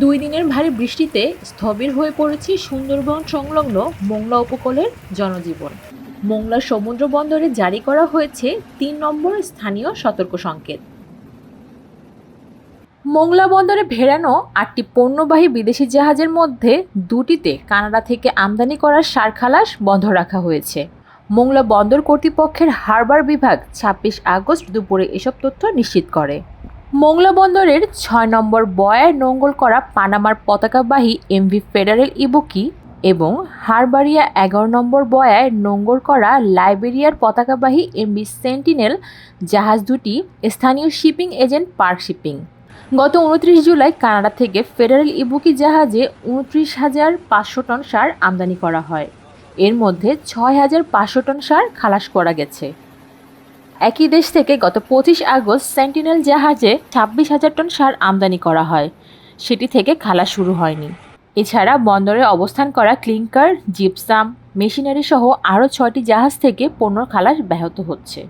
দুই দিনের ভারী বৃষ্টিতে স্থবির হয়ে পড়েছে সুন্দরবন সংলগ্ন মোংলা উপকূলের জনজীবন। মোংলা সমুদ্র বন্দরে জারি করা হয়েছে তিন নম্বর স্থানীয় সতর্ক সংকেত। মোংলা বন্দরে ভেড়ানো আটটি পণ্যবাহী বিদেশি জাহাজের মধ্যে দুটিতে কানাডা থেকে আমদানি করা সার খালাস বন্ধ রাখা হয়েছে। মোংলা বন্দর কর্তৃপক্ষের হারবার বিভাগ ছাব্বিশ আগস্ট দুপুরে এসব তথ্য নিশ্চিত করে। মোংলা বন্দরের ছয় নম্বর বয়ায় নোঙ্গল করা পানামার পতাকাবাহী এমভি ফেডারেল ইবুকি এবং হারবারিয়া এগারো নম্বর বয়ায় নোঙ্গল করা লাইবেরিয়ার পতাকাবাহী এমভি সেন্টিনেল জাহাজ দুটি স্থানীয় শিপিং এজেন্ট পার্ক শিপিং। গত উনত্রিশ জুলাই কানাডা থেকে ফেডারেল ইবুকি জাহাজে উনত্রিশ হাজার পাঁচশো টন সার আমদানি করা হয়। এর মধ্যে ছয় হাজার পাঁচশো টন সার খালাস করা গেছে। একই দেশ থেকে গত পঁচিশ আগস্ট সেন্টিনেল জাহাজে ছাব্বিশ হাজার টন সার আমদানি করা হয়। সেটি থেকে খালা শুরু হয়নি। এছাড়া বন্দরে অবস্থান করা ক্লিংকার, জিপসাম, মেশিনারি সহ আরও ছয়টি জাহাজ থেকে পণ্য খালাস ব্যাহত হচ্ছে।